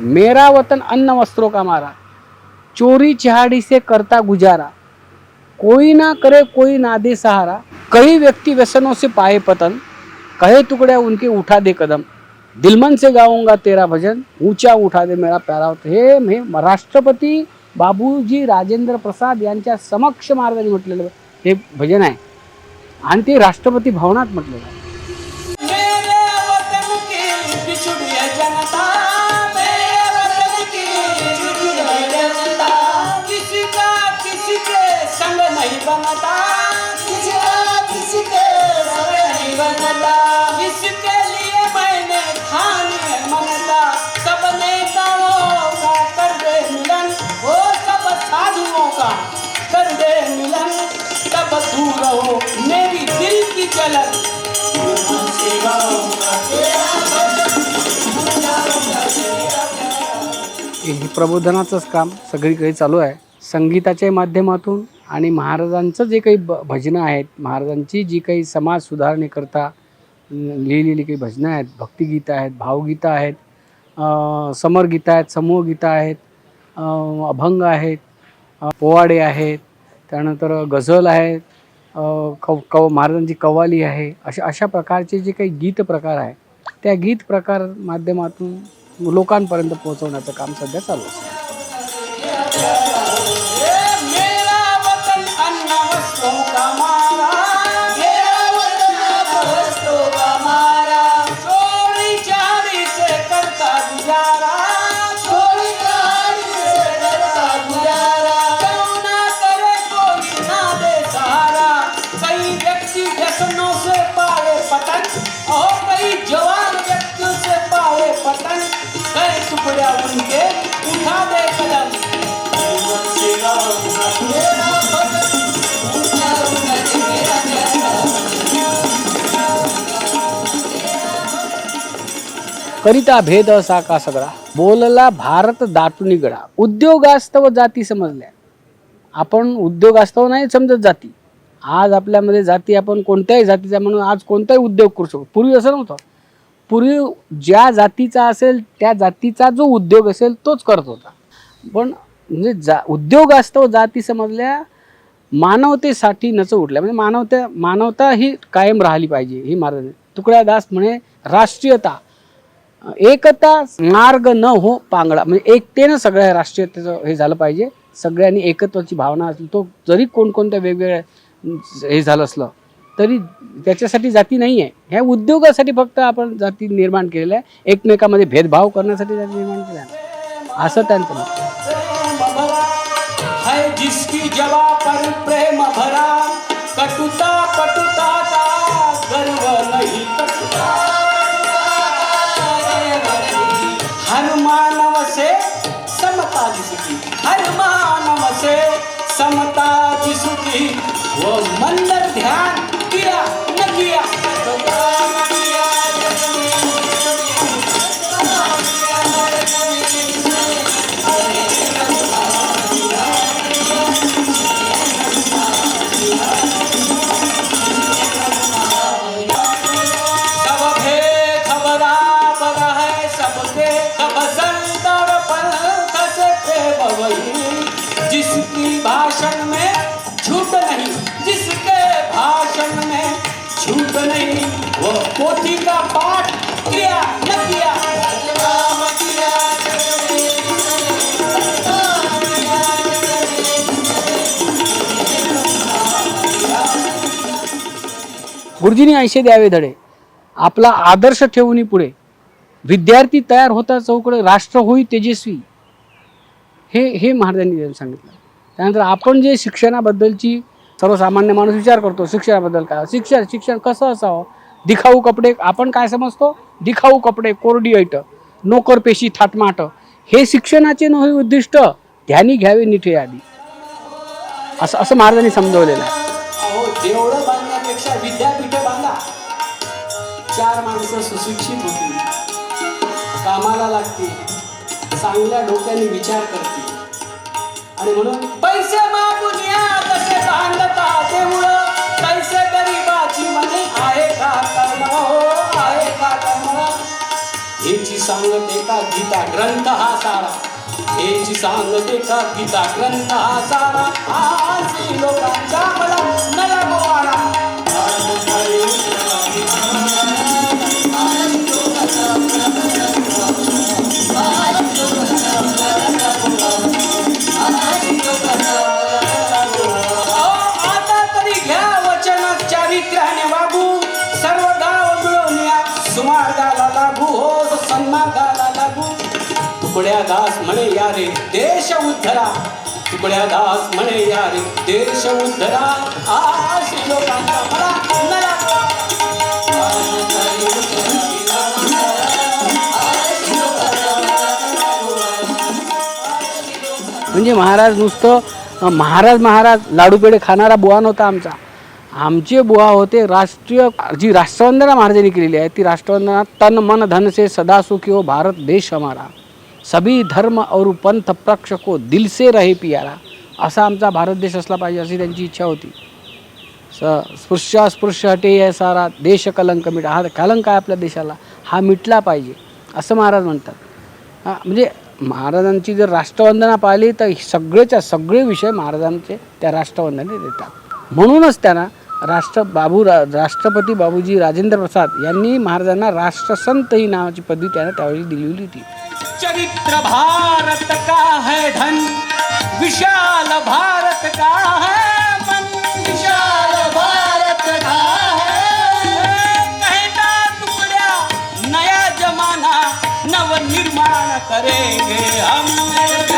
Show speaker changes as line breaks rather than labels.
मेरा वतन अन्न वस्त्रों का मारा चोरी चिहाड़ी से करता गुजारा। कोई ना करे कोई ना दे सहारा। कई व्यक्ति व्यसनों से पाए पतन कहे टुकड़े उनके उठा दे कदम। दिलमन से गाऊंगा तेरा भजन ऊंचा उठा दे मेरा प्यारा हे हे राष्ट्रपती बाबूजी राजेंद्र प्रसाद यांच्या समक्ष मार्गाने म्हटलेलं हे भजन आहे. आणि ते राष्ट्रपती भवनात म्हटलेलं आहे.
तू रहो। मेरी दिल की जलन।
हे प्रबोधनाचंच काम सगळीकडे चालू आहे. संगीताच्या माध्यमातून आणि महाराजांचं जे काही ब भजनं आहेत महाराजांची जी काही समाज सुधारणेकरता लिहिलेली काही भजनं आहेत भक्तिगीतं आहेत भावगीतं आहेत समरगीतं आहेत समूहगीतं आहेत अभंग आहेत पोवाडे आहेत त्यानंतर गझल आहेत कव कव महाराजांची कव्वाली आहे अशा अशा प्रकारचे जे काही गीत प्रकार आहे त्या गीत प्रकार माध्यमातून लोकांपर्यंत पोहोचवण्याचं काम सध्या चालू असतं
करिता
भेद असा का सगळा? बोलला भारत दाटून गडा उद्योगास्तव जाती समजल्या. आपण उद्योगास्तव नाही समजत जाती. आज आपल्यामध्ये जाती आपण कोणत्याही जातीचा म्हणून आज कोणताही उद्योग करू शकतो. पूर्वी असं नव्हतं. पूर्वी ज्या जातीचा असेल त्या जातीचा जो उद्योग असेल तोच करत होता. पण म्हणजे जा उद्योगास्तव जाती समजल्या मानवतेसाठी नच उठल्या म्हणजे मानवते मानवता ही कायम राहिली पाहिजे. ही महाराज तुकड्या दास म्हणे राष्ट्रीयता. एकता मार्ग न हो पांगडा म्हणजे एकतेनं सगळ्या राष्ट्रीयतेचं हे झालं पाहिजे. सगळ्यांनी एकत्वाची भावना असली तो जरी कोणकोणत्या वेगवेगळ्या हे झालं असलं तरी त्याच्यासाठी जाती नाही आहे ह्या उद्योगासाठी फक्त आपण जाती निर्माण केलेल्या आहे एकमेकामध्ये भेदभाव करण्यासाठी जाती निर्माण केल्या असं त्यांचं मत
सुखी जिसकी वो मंदिर ध्यान
गुरुजींनी ऐसे द्यावे धडे. आपला आदर्श ठेवून पुढे. विद्यार्थी तयार होता चौकडे राष्ट्र होई तेजस्वी. हे हे महाराजांनी सांगितलं. त्यानंतर आपण जे शिक्षणाबद्दलची सर्वसामान्य माणूस विचार करतो शिक्षणाबद्दल काय? शिक्षण शिक्षण कसं असावं? दिखाऊ कपडे आपण काय समजतो? दिखाऊ कपडे कोरडी ऐट नोकर पेशी थाटमाट. हे शिक्षणाचे नव्हे उद्दिष्ट ध्यानी घ्यावे निठे आधी. असं असं महाराजांनी समजवलेलं आहे.
चार माणसं सुशिक्षित होती. कामाला लागतील. चांगल्या डोक्याने विचार करते आणि म्हणून पैसे मागून या कसे बांधता देऊळ पैसे गरीबाची म्हणे आहे का कर्ण हो आहे का कर्ण गीता ग्रंथ हा हेची सांग एका गीता ग्रंथ हा सारा. आसी मला नया गोवाडा तुकड्या दास म्हणे या रे देश उद्धरा. तुकड्या दास म्हणे या रे देश उद्धरा.
म्हणजे महाराज नुसतं महाराज महाराज लाडू पेढे खाणारा बुवा नव्हता आमचा. आमचे बुवा होते राष्ट्रीय जी राष्ट्रवंदना महाराजांनी केलेली आहे ती राष्ट्रवंदना तन मन धन से सदा सुखी हो भारत देश हमारा. सभी धर्म और पंथ पक्ष को दिल से रहे पियारा। असा आमचा भारत देश असला पाहिजे अशी त्यांची इच्छा होती। स स्पृश्य स्पृश्य हटे आहे सारा देश कलंक मिटा। हा कलंक आहे आपल्या देशाला हा मिटला पाहिजे असं महाराज म्हणतात. हां म्हणजे महाराजांची जर राष्ट्रवंदना पाहिली तर सगळेच्या सगळे विषय महाराजांचे त्या राष्ट्रवंदने देतात. म्हणूनच त्यांना राष्ट्र बाबू रा राष्ट्रपती बाबूजी राजेंद्र प्रसाद यांनी महाराजांना राष्ट्रसंत ही नावाची पदवी त्यांना त्यावेळी दिलेली होती.
चरित्र भारत का है धन? विशाल भारत का है मन? विशाल भारत का है कहता टुकड्या नया जमाना नव निर्माण करेंगे हम।